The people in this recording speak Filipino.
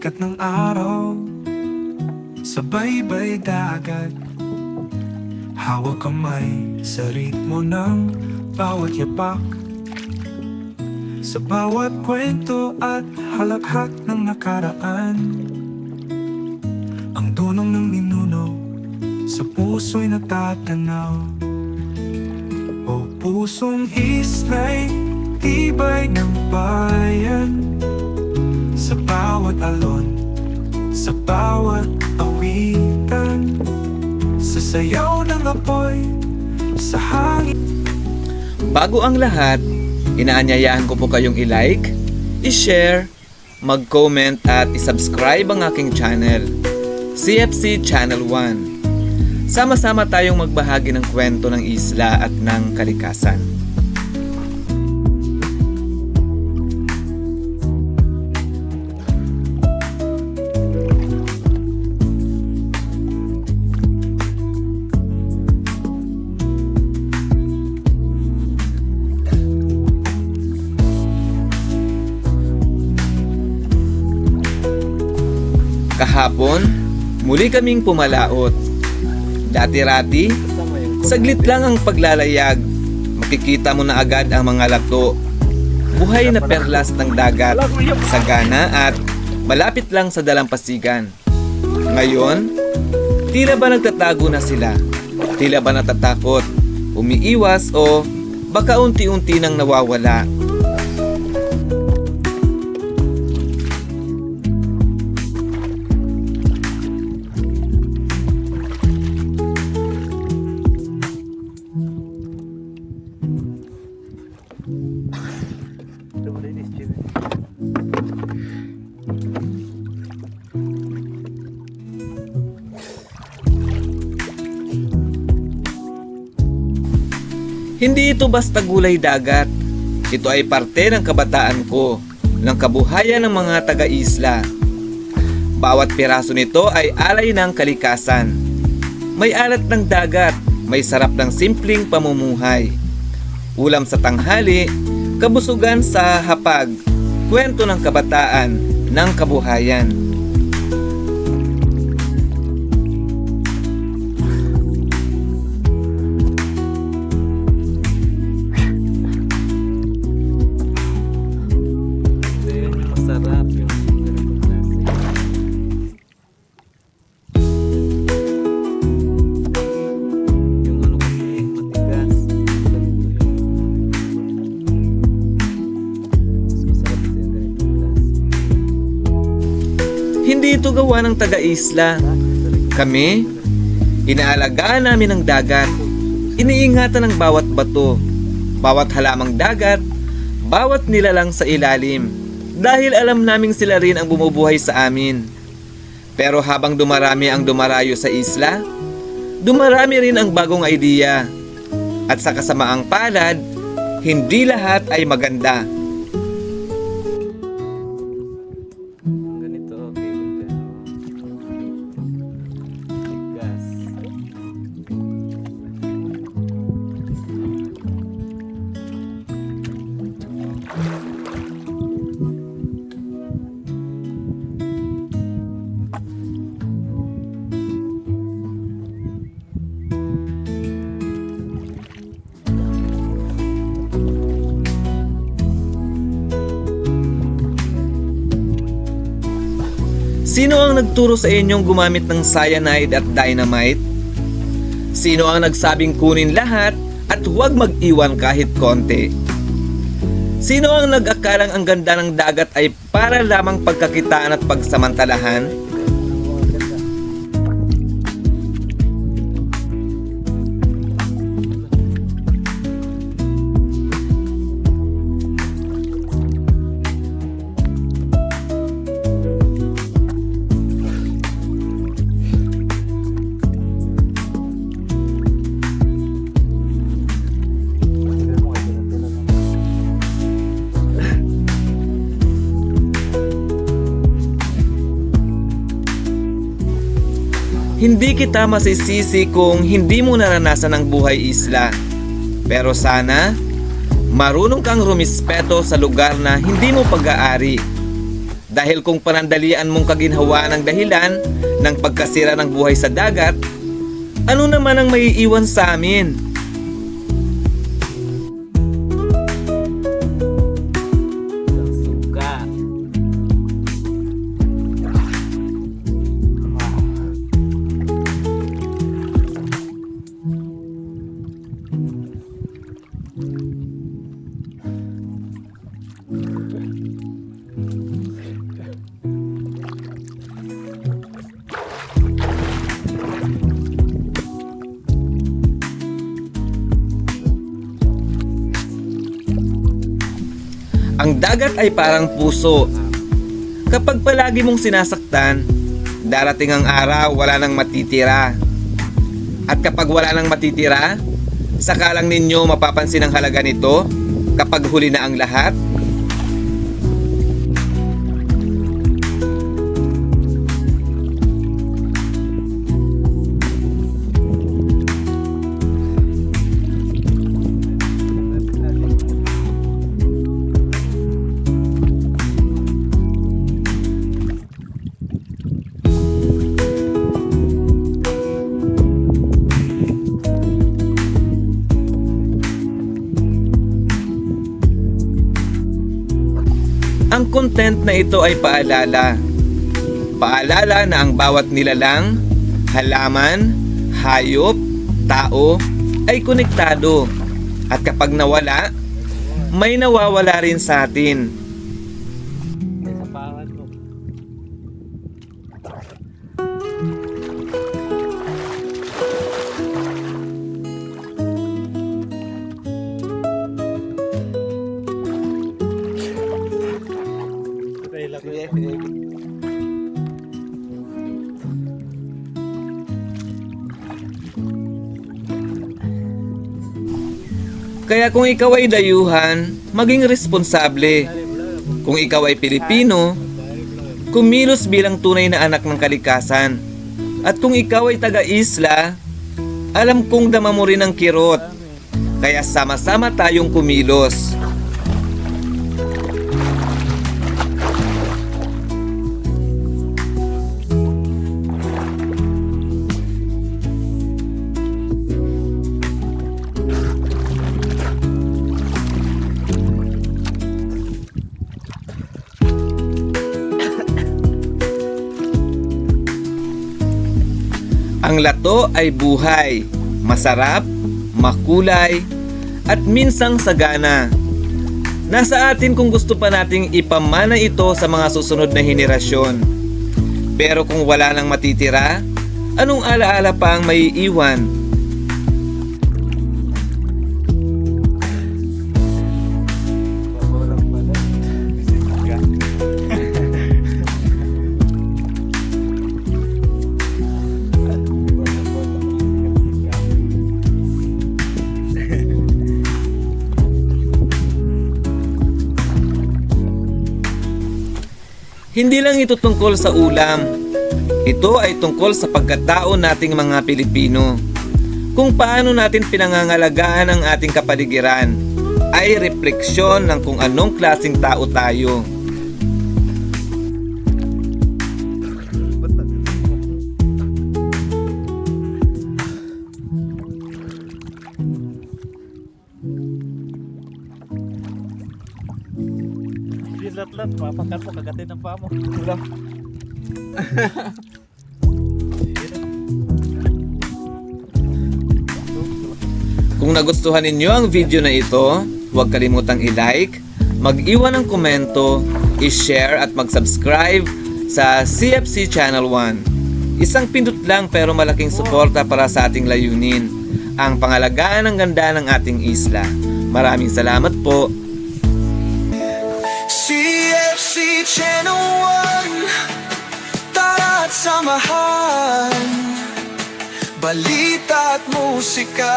sikat ng araw. Sa baybay dagat. Hawak kamay sa ritmo ng bawat yapak. Sa bawat kwento at halakhak ng nakaraan. Ang dunong ng ninuno sa puso'y natatanaw. O pusong isna'y bawat awitan Sa sayaw ng apoy, sa hangin Bago ang lahat, inaanyayahan ko po kayong i-like, i-share, mag-comment at i-subscribe ang aking channel, CFC Channel 1. Sama-sama tayong magbahagi ng kwento ng isla at ng kalikasan. Kahapon, muli kaming pumalaot. Dati-rati, saglit lang ang paglalayag. Makikita mo na agad ang mga lato. Buhay na perlas ng dagat, sagana at malapit lang sa dalampasigan. Ngayon, tila ba nagtatago na sila? Tila ba natatakot? Umiiwas o baka unti-unti nang nawawala? Hindi ito basta gulay dagat. Ito ay parte ng kabataan ko, ng kabuhayan ng mga taga-isla. Bawat piraso nito ay alay ng kalikasan. May alat ng dagat, may sarap ng simpleng pamumuhay. Ulam sa tanghali, kabusugan sa hapag, kwento ng kabataan, ng kabuhayan. Ito gawa ng taga-isla. Kami, inaalagaan namin ang dagat. Iniingatan ang bawat bato, bawat halamang dagat, bawat nilalang sa ilalim. Dahil alam naming sila rin ang bumubuhay sa amin. Pero habang dumarami ang dumarayo sa isla, dumarami rin ang bagong idea. At sa kasamaang palad, hindi lahat ay maganda. Sino ang nagturo sa inyong gumamit ng cyanide at dynamite? Sino ang nagsabing kunin lahat at huwag mag-iwan kahit konti? Sino ang nag-akalang ang ganda ng dagat ay para lamang pagkakitaan at pagsamantalahan? Hindi kita masisisi kung hindi mo naranasan ang buhay isla. Pero sana, marunong kang rumispeto sa lugar na hindi mo pag-aari. Dahil kung panandalian mong kaginhawa ng dahilan ng pagkasira ng buhay sa dagat, ano naman ang maiiwan sa amin? Ang dagat ay parang puso. Kapag palagi mong sinasaktan, darating ang araw wala nang matitira. At kapag wala nang matitira, saka lang ninyo mapapansin ang halaga nito kapag huli na ang lahat. Content na ito ay paalala. Paalala na ang bawat nilalang, halaman, hayop, tao ay konektado. At kapag nawala, may nawawala rin sa atin. Sige, sige. Kaya kung ikaw ay dayuhan, maging responsable. Kung ikaw ay Pilipino, kumilos bilang tunay na anak ng kalikasan. At kung ikaw ay taga-isla, alam kong dama mo rin ang kirot. Kaya sama-sama tayong kumilos. Ang lato ay buhay, masarap, makulay, at minsang sagana. Nasa atin kung gusto pa nating ipamana ito sa mga susunod na henerasyon. Pero kung wala nang matitira, anong alaala pa ang maiiwan? Hindi lang ito tungkol sa ulam. Ito ay tungkol sa pagkatao nating mga Pilipino. Kung paano natin pinangangalagaan ang ating kapaligiran ay refleksyon ng kung anong klasing tao tayo. Lat-lat, mapakan mo, kagatin ng paa mo. Wala. Kung nagustuhan ninyo ang video na ito, huwag kalimutang i-like, mag-iwan ng komento, i-share at mag-subscribe sa CFC Channel 1. Isang pindot lang pero malaking suporta para sa ating layunin, ang pangalagaan ng ganda ng ating isla. Maraming salamat po. CFC Channel 1 Tara't samahan. Balita at musika